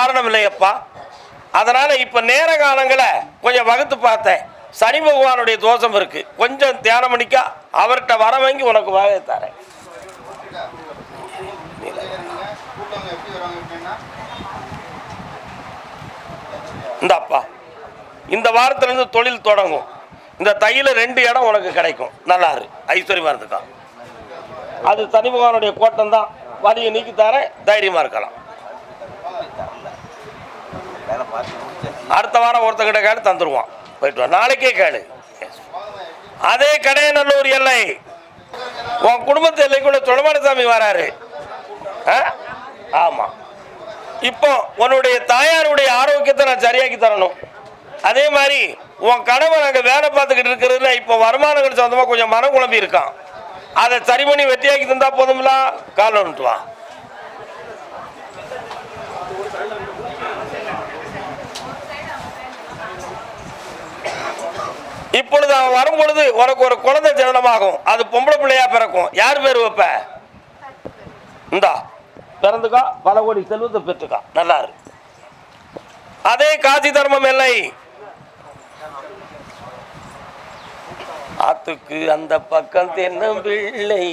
காரணம் இல்லையப்பா அதனால இப்ப நேர காலங்களை கொஞ்சம் வகுத்து பார்த்தேன். சனி பகவானுடைய தோஷம் இருக்கு. கொஞ்சம் தியானம் பண்ணிக்கா அவர்கிட்ட வர வாங்கி உனக்கு வகை தரேன். கூட்டம் எப்படி இந்தாப்பா இந்த வாரத்துலேருந்து தொழில் தொடங்கும். இந்த தையில் ரெண்டு இடம் உனக்கு கிடைக்கும். நல்லா இரு. ஐஸ்வர்யமாக இருந்துக்கா. அது சனி பகவானுடைய கோட்டம் தான். வலியை நீக்கி தரேன். தைரியமா இருக்கலாம். அடுத்த வாரம் ஒருத்தங்கிட்ட கேளு தந்துருவான். போயிட்டு வா. நாளைக்கே கேளு. அதே கடையநல்லூர் எல்லை. உன் குடும்பத்து எல்லைக்குள்ள சுடமானசாமி வராரு. ஆ? இப்போ உன்னுடைய தாயாருடைய ஆரோக்கியத்தை நான் சரியாக்கி தரணும். அதே மாதிரி உன் கணவன் அங்கே வேலை பார்த்துக்கிட்டு இருக்கிறதுல இப்போ வருமானங்கள் சொந்தமாக கொஞ்சம் மரம் குழம்பி இருக்கான். அதை சரி பண்ணி வெட்டியாக்கி தந்தால் போதும்ல? காலம் வந்துட்டு இப்பொழுது அவன் வரும் பொழுது உனக்கு ஒரு குழந்தை ஜனனமாகும். அது பொம்பளை பிள்ளையா பிறக்கும். யார் பேர் வைப்ப? இந்தா. பிறந்துக்கா பல கோடி செல்வத்தை பெற்றுக்கா. நல்லா இருக்கு அதே காசி தர்மம் இல்லை. ஆத்துக்கு அந்த பக்கம் தென்னம்பிள்ளை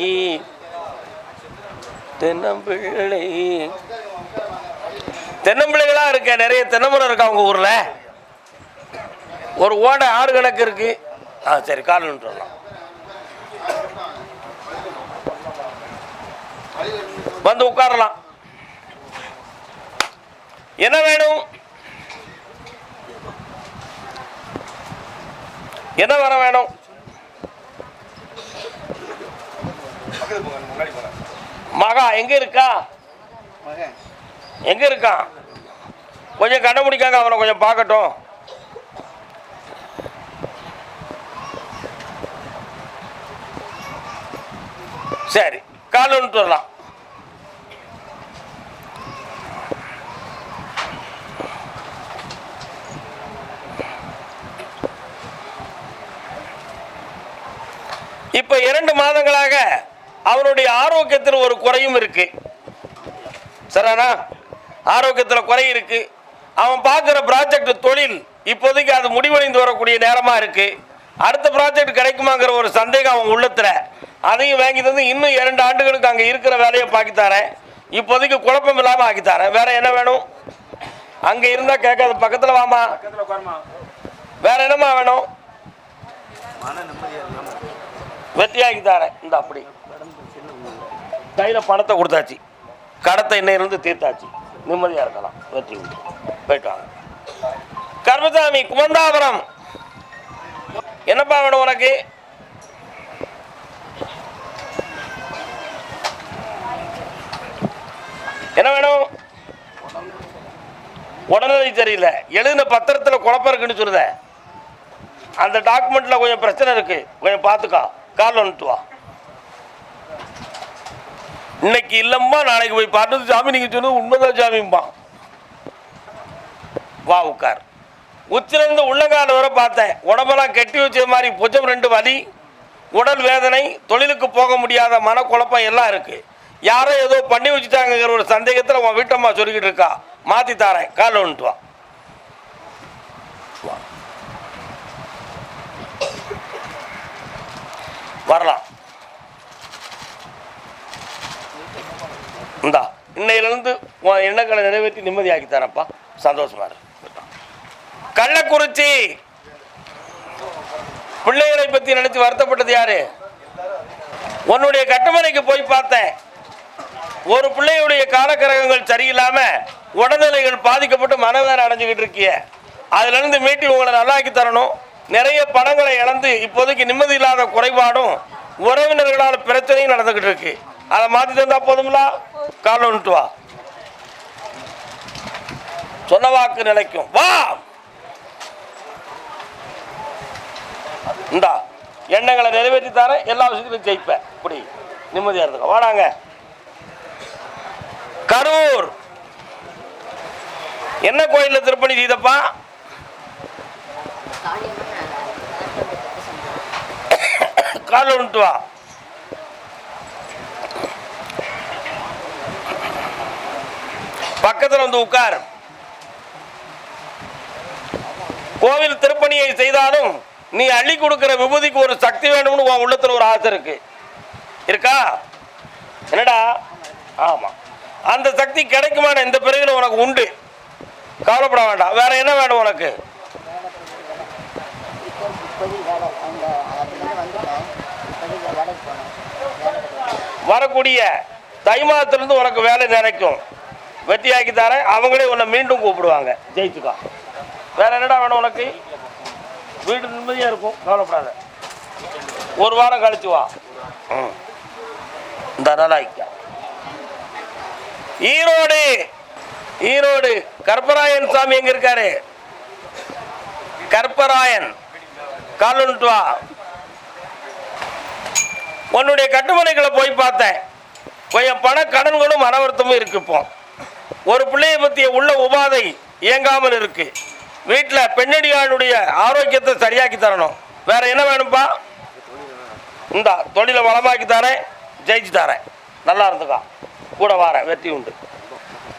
தென்னம்பிள்ளை தென்னம்பிள்ளைகளா இருக்க. நிறைய தென்னமரம் இருக்கா உங்க ஊர்ல? ஒரு ஓடை ஆறு கணக்கு இருக்கு. ஆ சரி காலன்னு சொல்லலாம் வந்து உட்காரலாம். என்ன வேணும்? என்ன வர வேணும்? மகா எங்க இருக்கா? எங்க இருக்கான்? கொஞ்சம் கண்டுபிடிக்காங்க அவனை கொஞ்சம் பார்க்கட்டும். காலன்ட்டு கால் வரலாம் இப்ப இரண்டு மாதங்களாக அவனுடைய ஆரோக்கியத்தில் ஒரு குறையும் இருக்கு. சரிண்ணா ஆரோக்கியத்தில் குறை இருக்கு. அவன் பார்க்குற ப்ராஜெக்ட் தொழில் இப்போதைக்கு அது முடிவடைந்து வரக்கூடிய நேரமாக இருக்கு. அடுத்த ப்ராஜெக்ட் கிடைக்குமாங்கிற ஒரு சந்தேகம் அவன் உள்ளத்துல. அதையும் வாங்கி தந்து இன்னும் இரண்டு ஆண்டுகளுக்கு அங்கே இருக்கிற வேலையை பாக்கி தரேன். இப்போதைக்கு குழப்பம் இல்லாமல் ஆக்கி தரேன். வேற என்ன வேணும்? அங்கே இருந்தால் கேட்காத பக்கத்தில் வாமா. வேற என்னம்மா வேணும்? வெற்றியாக்கி தரேன். இந்த அப்படி. கையில் பணத்தை கொடுத்தாச்சு. கடத்தை இன்னையிலிருந்து தீர்த்தாச்சு. நிம்மதியாக இருக்கலாம். வெற்றி உண்டு போயிட்டு வாங்க. கர்மசாமி குமந்தாபுரம். என்னப்பா வேணும் உனக்கு? என்ன வேணும். உடல்நிலை சரியில்லை. எழுதின பத்திரத்தில் குழப்பம் இருக்குன்னு சொல்லுத. அந்த டாக்குமெண்ட்ல கொஞ்சம் பிரச்சனை இருக்கு. கொஞ்சம் பார்த்துக்கா. காலில் வந்துட்டு வா இன்னைக்கு இல்லம்மா நாளைக்கு போய் பார்த்தது சாமி நீங்க சொன்னது உண்மைதான் சாமிம்பா வா உட்கார். உச்சிலேருந்து உள்ளங்கால வரை பார்த்தேன். உடம்பெல்லாம் கெட்டி வச்ச மாதிரி புஜம் ரெண்டு வலி உடல் வேதனை தொழிலுக்கு போக முடியாத மனக்குழப்பம் எல்லாம் இருக்கு. யாரோ ஏதோ பண்ணி வச்சுட்டாங்கிற ஒரு சந்தேகத்தில் உன் வீட்டம்மா சொல்லிக்கிட்டு இருக்கா. மாற்றி தாரேன். காலில் வந்துட்டு வா. வரலாம். இந்தா இன்னையிலிருந்து உன் எண்ணங்களை நிறைவேற்றி நிம்மதியாக்கி தரேன்ப்பா. சந்தோஷமா கள்ளக்குறிச்சி. பிள்ளைகளை பத்தி நினைச்சு வருத்தப்பட்டது யாரு? உன்னுடைய கட்டுமனைக்கு போய் பார்த்தேன். ஒரு பிள்ளையுடைய காலக்கிரகங்கள் சரியில்லாம உடல்நிலைகள் பாதிக்கப்பட்டு மனவேதனை அடைஞ்சுக்கிட்டு இருக்கிய. அதுல இருந்து மீட்டி உங்களை நல்லாக்கி தரணும். நிறைய பணங்களை இழந்து இப்போதைக்கு நிம்மதி இல்லாத குறைபாடும் உறவினர்களால் பிரச்சனையும் நடந்துகிட்டு இருக்கு. அதை மாத்தி தந்தா போதுங்களா காலை வந்துட்டு வா. சொன்ன வாக்கு நிலைக்கும். வா! இந்தா எண்ணங்களை நிறைவேற்றி தரேன். எல்லா விஷயத்திலும் ஜெயிப்பேன். இப்படி நிம்மதியாக இருந்துக்க. வாடாங்க. கரூர். என்ன கோயில்ல திருப்பணி செய்தப்பா காலை வந்துட்டு வா. பக்கத்தில் வந்து உட்கார். கோவில் திருப்பணியை செய்தாலும் நீ அள்ளி கொடுக்கிற விபூதிக்கு ஒரு சக்தி வேணும்னு உன் உள்ளத்தில் ஒரு ஆசை இருக்கு. இருக்கா? என்னடா? ஆமாம் அந்த சக்தி கிடைக்குமான இந்த பிறகு உனக்கு உண்டு. கவலைப்பட வேண்டாம். வேற என்ன வேணும் உனக்கு? வரக்கூடிய தை மாதத்திலிருந்து உனக்கு வேலை நினைக்கும். வெற்றியாக்கி தரேன். அவங்களே உன்னை மீண்டும் கூப்பிடுவாங்க. ஜெயிச்சுக்கா. வேற என்னடா வேணும் உனக்கு? வீடு நிம்மதியாக இருக்கும். கவலைப்படாத. ஒரு வாரம் கழிச்சு வா. ம். இந்த நலாய்க்கா ஈரோடு ஈரோடு கற்பராயன் சாமி எங்க இருக்காரு? கற்பராயன் காலுன்ட்டுவா உன்னுடைய கட்டுமனைகளை போய் பார்த்தேன். கொஞ்சம் பண கடன்களும் மன வருத்தமும் இருக்கு ஒரு பிள்ளையை பற்றிய உள்ள உபாதை இயங்காமல் இருக்கு. வீட்டில் பெண்ணடியாளுடைய ஆரோக்கியத்தை சரியாக்கி தரணும். வேற என்ன வேணும்ப்பா இந்தா தொழிலை வளமாக்கி தரேன் ஜெயிச்சு தரேன். நல்லா இருந்துக்கா. கூட வாரேன் வெற்றி உண்டு.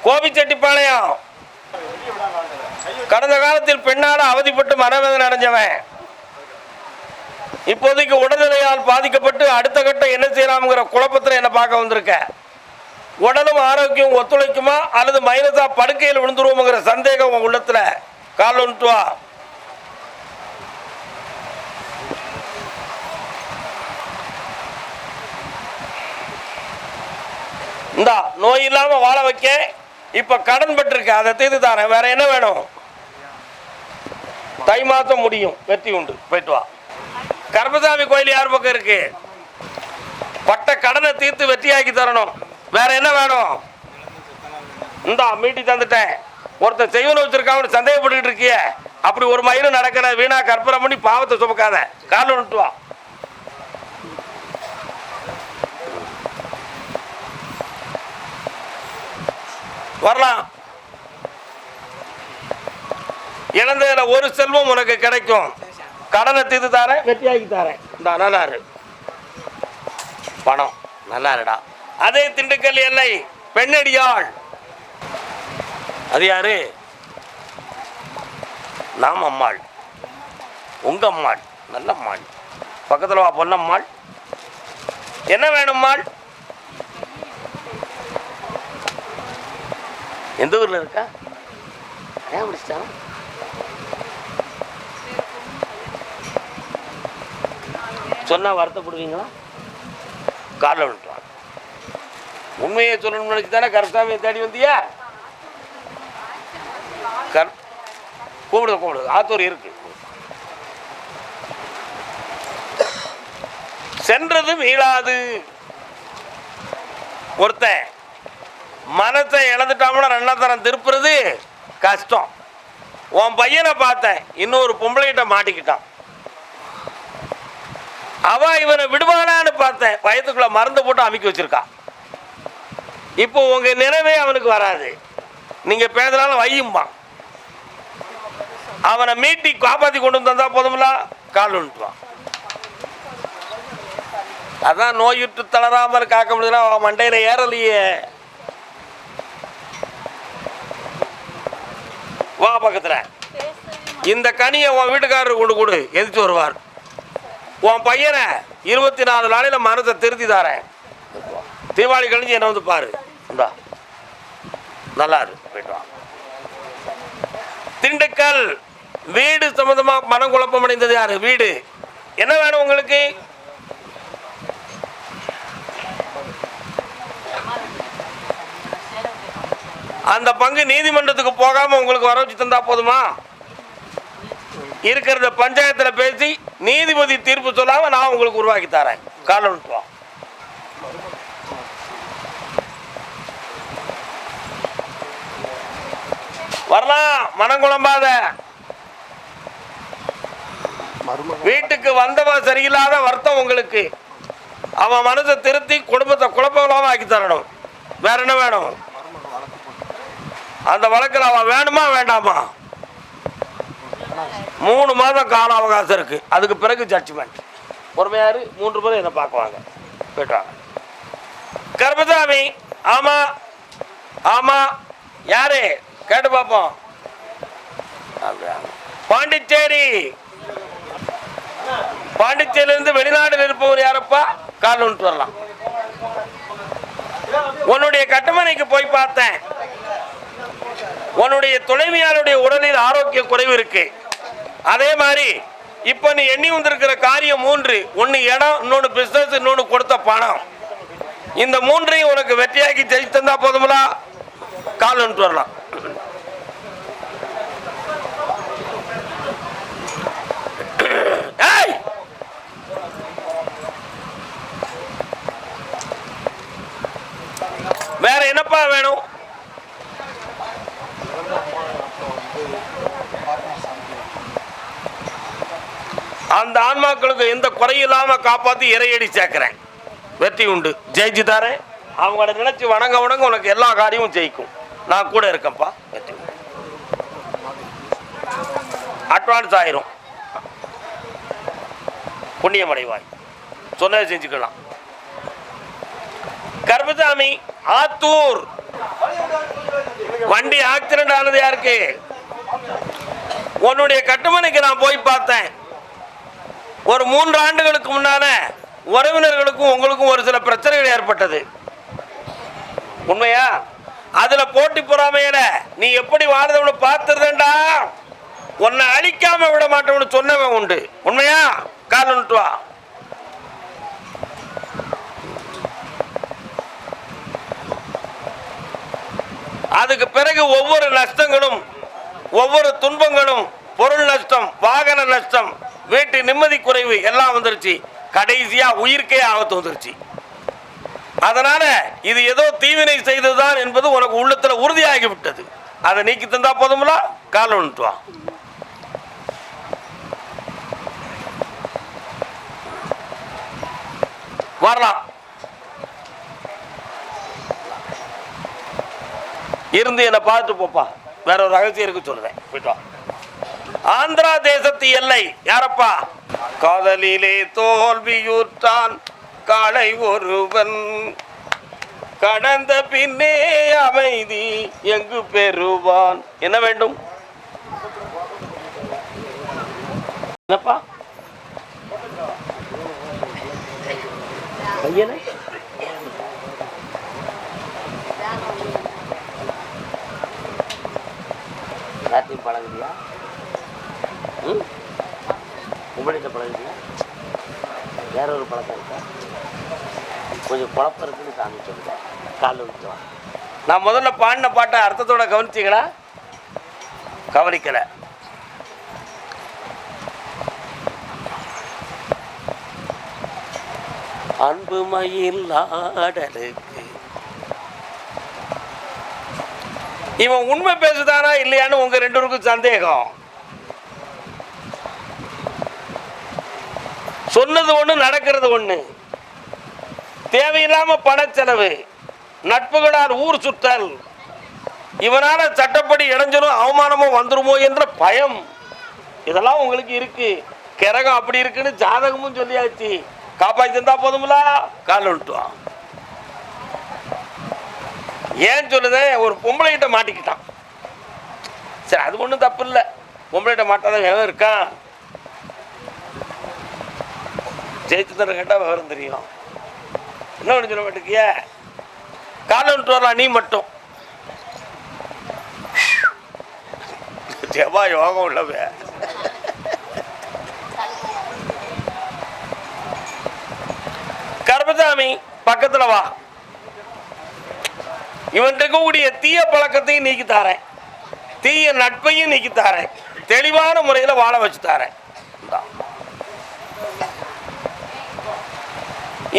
கோபிச்செட்டிப்பாளையம். கடந்த காலத்தில் பெண்ணால் அவதிப்பட்டு மனவேதனை அடைஞ்சவன். இப்போதைக்கு உடல்நிலையால் பாதிக்கப்பட்டு அடுத்த கட்டம் என்ன செய்யலாம்ங்கிற குழப்பத்தில் என்ன பார்க்க வந்திருக்க. உடலும் ஆரோக்கியம் ஒத்துழைக்குமா? அல்லது மைனஸா படுக்கையில் விழுந்துருவோங்கிற சந்தேகம் உங்கள் உள்ளத்துல. கால் ஒன்று இந்தா நோய் இல்லாமல் வாழ வைக்க. இப்போ கடன் பட்டிருக்கு அதை தீர்த்து தரேன். வேற என்ன வேணும்? தை மாதம் முடியும். வெற்றி உண்டு. போயிட்டு வா. கர்மசாமி கோயில் யார் பக்கம் இருக்கு? பட்ட கடனை தீர்த்து வெற்றியாக்கி தரணும். வேற என்ன வேணும்? இந்தா மீட்டி தந்துட்டேன். ஒருத்தன் செய்வன வச்சிருக்கான்னு சந்தேகப்பட்டுக்கிட்டு இருக்கிய. அப்படி ஒரு மயிலும் நடக்கிற வீணா கற்பனை பண்ணி பாவத்தை சுமக்காத. கால் விட்டு வரலாம். இழந்ததுல ஒரு செல்வம் உனக்கு கிடைக்கும். கடனை தீர்த்து தரேன். வெற்றியாக்கி தரேன். இந்த நல்லா இரு. பணம் நல்லா இருடா. அதே திண்டுக்கல் எல்லை பெண்ணடியாள். அது யாரு? நாம் அம்மாள். உங்க அம்மாள் நல்ல அம்மாள். பக்கத்தில் வா பொன்னம்மாள். என்ன வேணும்மாள் எந்த ஊரில் இருக்கா? ஏன் முடிச்சிட்டாங்க சொன்னால் வருத்தப்படுவீங்களா? காலைல விட்டுருவாங்க உண்மையை சொல்லணும்னு நினச்சி தானே கரெக்டாக தேடி வந்தியா? கர் கூப்பிடுது கூப்பிடுது ஆத்தூர் இருக்கு. சென்றது மீளாது. ஒருத்தன் மனத்தை இழந்துட்டோம்னா ரெண்டாந்தரம் திருப்புறது கஷ்டம். உன் பையனை பார்த்தேன். இன்னொரு பொம்பளைகிட்ட மாட்டிக்கிட்டான். அவ இவனை விடுவானான்னு பார்த்தேன். வயதுக்குள்ள மருந்து போட்டு அமைக்க வச்சிருக்கான் இப்போ உங்க நினைவே அவனுக்கு வராது. நீங்க பேசுனாலும் வையும்பான் அவனை மீட்டி காப்பாத்தி கொண்டு வந்து போதும்ல? கால் விட்டுவான் அதான் நோயுற்று தளராமல் காக்க முடியுதுன்னா அவன் மண்டையில ஏறலையே. வா பக்கத்தில். இந்த கனியை உன் வீட்டுக்காரருக்கு கொண்டு கொடு எதிர்த்து வருவார். உன் பையனை இருபத்தி நாலு நாளில் மனத்தை திருத்தி தரேன். தீபாவளி கழிஞ்சு என்ன வந்து பாரு. இந்தா. நல்லா இருக்கு போயிட்டு வா. திண்டுக்கல் வீடு சம்மந்தமாக மனம் குழப்பம் அடைந்தது யாரு? வீடு. என்ன வேணும் உங்களுக்கு? அந்த பங்கு நீதிமன்றத்துக்கு போகாம உங்களுக்கு வர வச்சு தந்தா போதுமா? இருக்கிறத பஞ்சாயத்துல பேசி நீதிபதி தீர்ப்பு சொல்லாம நான் உங்களுக்கு உருவாக்கி தரேன். வா வரலாம் மனம் குழம்பாத. வீட்டுக்கு வந்தவன் சரியில்லாத வருத்தம் உங்களுக்கு. அவன் மனசை திருத்தி குடும்பத்தை குழப்பங்களாம ஆக்கி தரணும். வேற என்ன வேணும்? அந்த வழக்கில் அவன் வேணுமா வேண்டாமா? மூணு மாதம் கால அவகாசம் இருக்கு. அதுக்கு பிறகு ஜட்ஜ்மெண்ட் பொறுமையாரு மூன்று பேரும் என்னை பார்க்குவாங்க. போயிட்டாங்க கர்மசாமி ஆமா ஆமா யாரு? கேட்டு பார்ப்போம். பாண்டிச்சேரி. பாண்டிச்சேரியிலிருந்து வெளிநாடு இருப்பவர் யாரப்பா? கால் வரலாம். உன்னுடைய கட்டுமனைக்கு போய் பார்த்தேன். உன்னுடைய துணைவியாருடைய உடலில் ஆரோக்கிய குறைவு இருக்கு. அதே மாதிரி இப்போ நீ எண்ணி வந்திருக்கிற காரியம் மூன்று ஒன்று இடம் இன்னொன்று பிஸ்னஸ் இன்னொன்று கொடுத்த பணம். இந்த மூன்றையும் உனக்கு வெற்றியாக்கி ஜெயிச்சு தந்தா போதுங்களா கால் வந்துட்டு வரலாம். வேற என்னப்பா வேணும்? அந்த ஆன்மாக்களுக்கு எந்த குறையும் இல்லாம காப்பாத்தி இறையடி சேர்க்கிறேன். வெற்றி உண்டு. ஜெயிச்சு தரேன் அவங்கள நினைச்சு வணங்க வணங்க உனக்கு எல்லா காரியமும் ஜெயிக்கும். நான் கூட இருக்கேன்ப்பா. வெற்றி அட்வான்ஸ் ஆயிரும். புண்ணியமடைவாய். சொன்னதை செஞ்சுக்கலாம். கர்மசாமி ஆத்தூர். வண்டி ஆக்சிடென்ட் ஆனது யாருக்கு? உன்னுடைய கட்டுமனைக்கு நான் போய் பார்த்தேன். ஒரு மூன்று ஆண்டுகளுக்கு முன்னால உறவினர்களுக்கும் உங்களுக்கும் ஒரு சில பிரச்சனைகள் ஏற்பட்டது. உண்மையா? அதுல போட்டி பொறாமையில நீ எப்படி வாழ்ந்தவனு பார்த்துருந்தா உன்னை அழிக்காம விட மாட்டவனு சொன்னவன் உண்டு. உண்மையா? காரணம் வா. அதுக்கு பிறகு ஒவ்வொரு நஷ்டங்களும் ஒவ்வொரு துன்பங்களும் பொருள் நஷ்டம் வாகன நஷ்டம் வீட்டு நிம்மதி குறைவு எல்லாம் வந்துருச்சு. கடைசியா உயிர்க்கே ஆபத்து வந்துருச்சு. அதனால இது ஏதோ தீவினை செய்ததுதான் என்பது உனக்கு உள்ளத்துல உறுதியாகி விட்டது அதை நீக்கி தந்தா போதும்ல? கால ஒன்று வா. வரலாம். இருந்து என்னை பார்த்துட்டு போப்பா. வேற ஒரு ரகசியம் இருக்கு சொல்லுவேன். போயிட்டு வா. ஆந்திரா தேசத்து எல்லை யாரப்பா? காதலிலே தோல்வியூற்றான் காளை ஒருவன். கடந்த பின்னே அமைதி எங்கு பெறுவான்? என்ன வேண்டும்? என்னப்பா? பையனை? எல்லாத்தையும் பழகுதியா ம் பழம் இருக்குங்க வேற ஒரு பழக்கம் இருக்கா? கொஞ்சம் குழப்பம் இருக்குன்னு சாமி சொல்லுங்க காலில் விட்டுவான் நான் முதல்ல பாடின பாட்டை அர்த்தத்தோட கவனிச்சிங்களா? கவனிக்கல. அன்பு மயில் ஆடலுக்கு. இவன் உண்மை பேசுதானா இல்லையான்னு உங்க ரெண்டு பேருக்கும் சந்தேகம். சொன்னது ஒண்ணு நடக்கிறது ஒண்ணு. தேவையில்லாம பணச்செலவு நட்புகளால் ஊர் சுற்றல். இவனால சட்டப்படி இடைஞ்சலும் அவமானமும் வந்துருமோ என்ற பயம். இதெல்லாம் உங்களுக்கு இருக்கு. கிரகம் அப்படி இருக்குன்னு ஜாதகமும் சொல்லியாச்சு. காப்பாற்றி தந்தா போதும்ல? கால் விட்டுவான் ஏன் சொல்லுதேன் ஒரு பொம்பளைகிட்ட மாட்டிக்கிட்டான். சரி அது ஒன்றும் தப்பு இல்லை. பொம்பளைகிட்ட மாட்டாதான் இருக்கான் ஜெயிச்சு கேட்டால் விவரம் தெரியும். என்ன ஒன்று சொல்ல மாட்டேங்கிய காலம் விட்டு வரலாம் நீ மட்டும். ஜெபா யோகம் உள்ளவே கர்மசாமி பக்கத்துல வா. இவன் இருக்கக்கூடிய தீய பழக்கத்தையும் நீக்கி தாரேன். தீய நட்பையும் நீக்கி தாரேன். தெளிவான முறையில் வாழ வச்சு தாரேன்.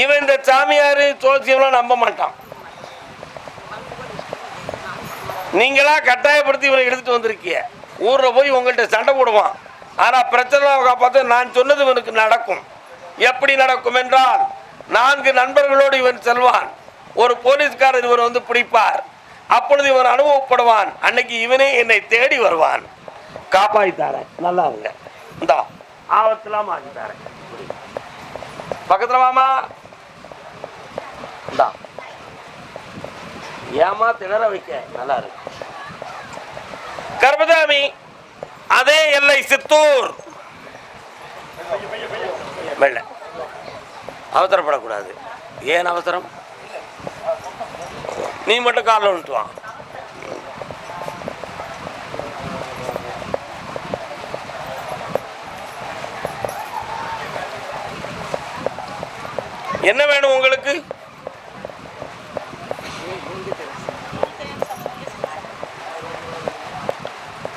இவன் இந்த சாமியார் ஜோசியம்லாம் நம்ப மாட்டான். நீங்களா கட்டாயப்படுத்தி இவனை எடுத்துட்டு வந்திருக்கிய ஊரில் போய் உங்கள்கிட்ட சண்டை போடுவான். ஆனால் பிரச்சனை பார்த்து நான் சொன்னது இவனுக்கு நடக்கும். எப்படி நடக்கும் என்றால் நான்கு நண்பர்களோடு இவன் செல்வான். ஒரு போலீஸ்காரர் இவன் வந்து பிடிப்பார். அப்பொழுது இவன் அனுபவப்படுவான். அன்னைக்கு இவனே என்னை தேடி வருவான். காப்பாத்தாரன் நல்லா இருங்க. இந்தா ஆபத்தெல்லாம் மாற்றி பக்கத்துல மாமா தான் ஏமா திணற வைக்க நல்லா இருக்கு. கர்மதாமி அதே எல்லை சித்தூர். வெள்ள. அவசரப்படக்கூடாது. ஏன் அவசரம்? நீ மட்டும் காலில் விட்டு வா. என்ன வேணும் உங்களுக்கு கேட்குற வரத்தை கொடுன்னு உத்தரவாயிடுது ஆ நீங்கள் உங்கள் அம்மா வீட்டில் இருக்காங்க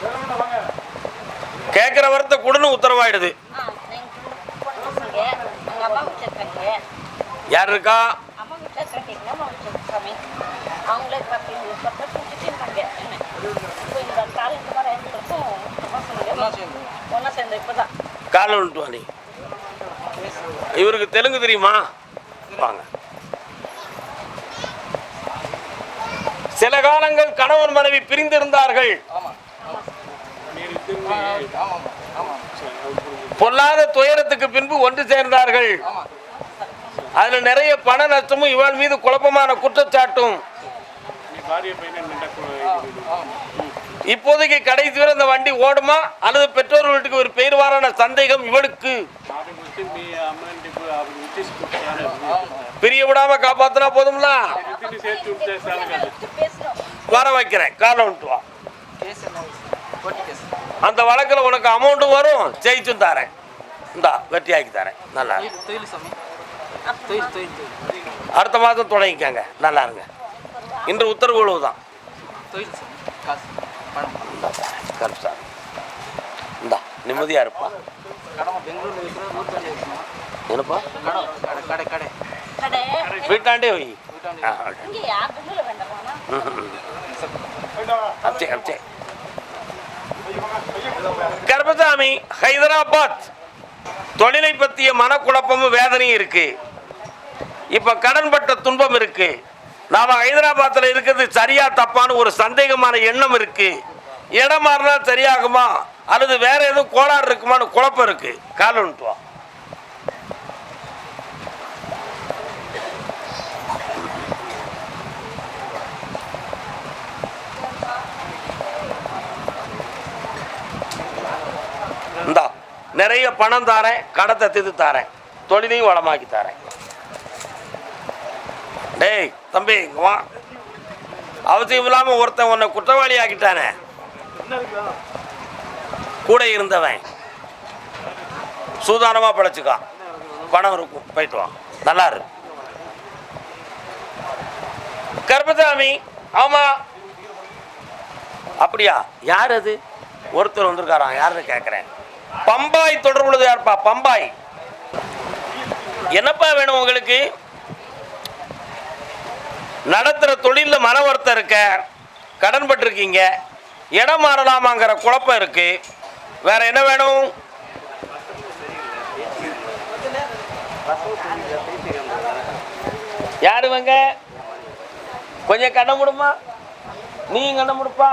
யார் இருக்கா அம்மா வீட்டில் இருக்காங்க அம்மா வீட்டில் இருக்காங்க அவங்களே பத்து பத்து கூட்டிட்டு இருக்காங்க என்ன இப்போ இந்த கால் இந்த மாதிரி இருக்கிறப்போ ஒன்றா சேர்ந்து இப்போ தான் காலை விட்டு வா நீ இவருக்கு தெலுங்கு தெரியுமா? வாங்க. சில காலங்கள் கணவன் மனைவி பிரிந்திருந்தார்கள். பொல்லாத துயரத்துக்கு பின்பு ஒன்று சேர்ந்தார்கள். அதுல நிறைய பண நஷ்டமும் இவள் மீது குழப்பமான குற்றச்சாட்டும். இப்போதைக்கு கடைசி வரை இந்த வண்டி ஓடுமா? அல்லது பெற்றோர் வீட்டுக்கு ஒரு பெயர்வாரான சந்தேகம் இவளுக்கு? பிரிய விடாம காப்பாத்தினா போதும்ல? வர வைக்கிறேன். காலை விட்டு வா. அந்த வழக்கில் உனக்கு அமௌண்ட்டும் வரும். ஜெயிச்சும் தரேன். இந்தா வெற்றியாக்கி தரேன். நல்லா. அடுத்த மாதம் தொடங்கிக்கங்க நல்லா இருங்க. இன்று உத்தரவு தான் கருப்சா இந்தா நிம்மதியா இருப்பா. என்னப்பா? கடை வீட்டாண்டே வை. ஆ, இங்கே யார் கர்மசாமி ஹைதராபாத். தொழிலை பற்றிய மனக்குழப்பமும் வேதனையும் இருக்கு. இப்போ கடன்பட்ட துன்பம் இருக்கு. நாம் ஹைதராபாத்தில் இருக்கிறது சரியா தப்பான ஒரு சந்தேகமான எண்ணம் இருக்கு. இடம் மாறினா சரியாகுமா? அல்லது வேற எதுவும் கோளாறு இருக்குமான்னு குழப்பம் இருக்கு. கால் வா இந்தா நிறைய பணம் தாரேன் கடத்தை தித்து தாரேன். தொழிலையும் வளமாக்கி தாரேன். டேய் தம்பி வா. அவசியம் இல்லாம ஒருத்தன் உன்னை குற்றவாளி ஆக்கிட்டானே. கூட இருந்தவன். சூதானமா படைச்சுக்கா பணம் இருக்கும் போயிட்டு வா. நல்லா இருக்கு கர்பசாமி ஆமா. அப்படியா? யார் அது? ஒருத்தர் வந்திருக்காராம் யாருன்னு கேட்குறேன் பம்பாய் தொடர்புள்ளது யார்ப்பா? பம்பாய். என்னப்பா வேணும் உங்களுக்கு? நடத்துகிற தொழிலில் மன வருத்தம் இருக்க கடன் பட்டிருக்கீங்க இடம் மாறலாமாங்கிற குழப்பம் இருக்கு. வேற என்ன வேணும்? யாருவங்க? கொஞ்சம் கண்ண முடுமா? நீ கண்ண முடுப்பா.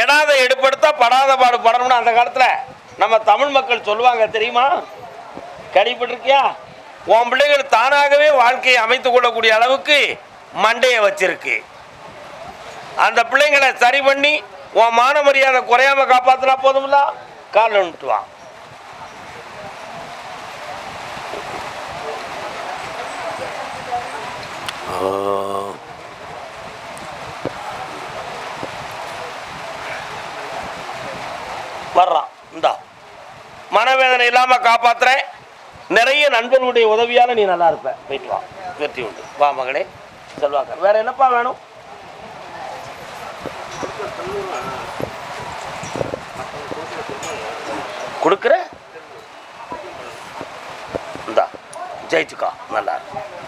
எடாத எடுப்படுத்தா படாத பாடு படணும்னு அந்த காலத்தில் நம்ம தமிழ் மக்கள் சொல்லுவாங்க தெரியுமா? கேள்விப்பட்டிருக்கியா? உன் பிள்ளைகள் தானாகவே வாழ்க்கையை அமைத்து கொள்ளக்கூடிய அளவுக்கு மண்டையை வச்சிருக்கு. அந்த பிள்ளைங்களை சரி பண்ணி உன் மான மரியாதை குறையாம காப்பாத்தினா போதும்ல? கால் விட்டு வர்றான். இந்தா. மனவேதனை இல்லாமல் காப்பாற்றுறேன் நிறைய நண்பர்களுடைய உதவியால் நீ நல்லா இருப்ப. போயிட்டு வா. வெற்றி உண்டு. வா மகளே. செல்வாக்கர். வேற என்னப்பா வேணும்? கொடுக்குற? இந்தா. ஜெயிச்சுக்கா. நல்லா இருக்கும்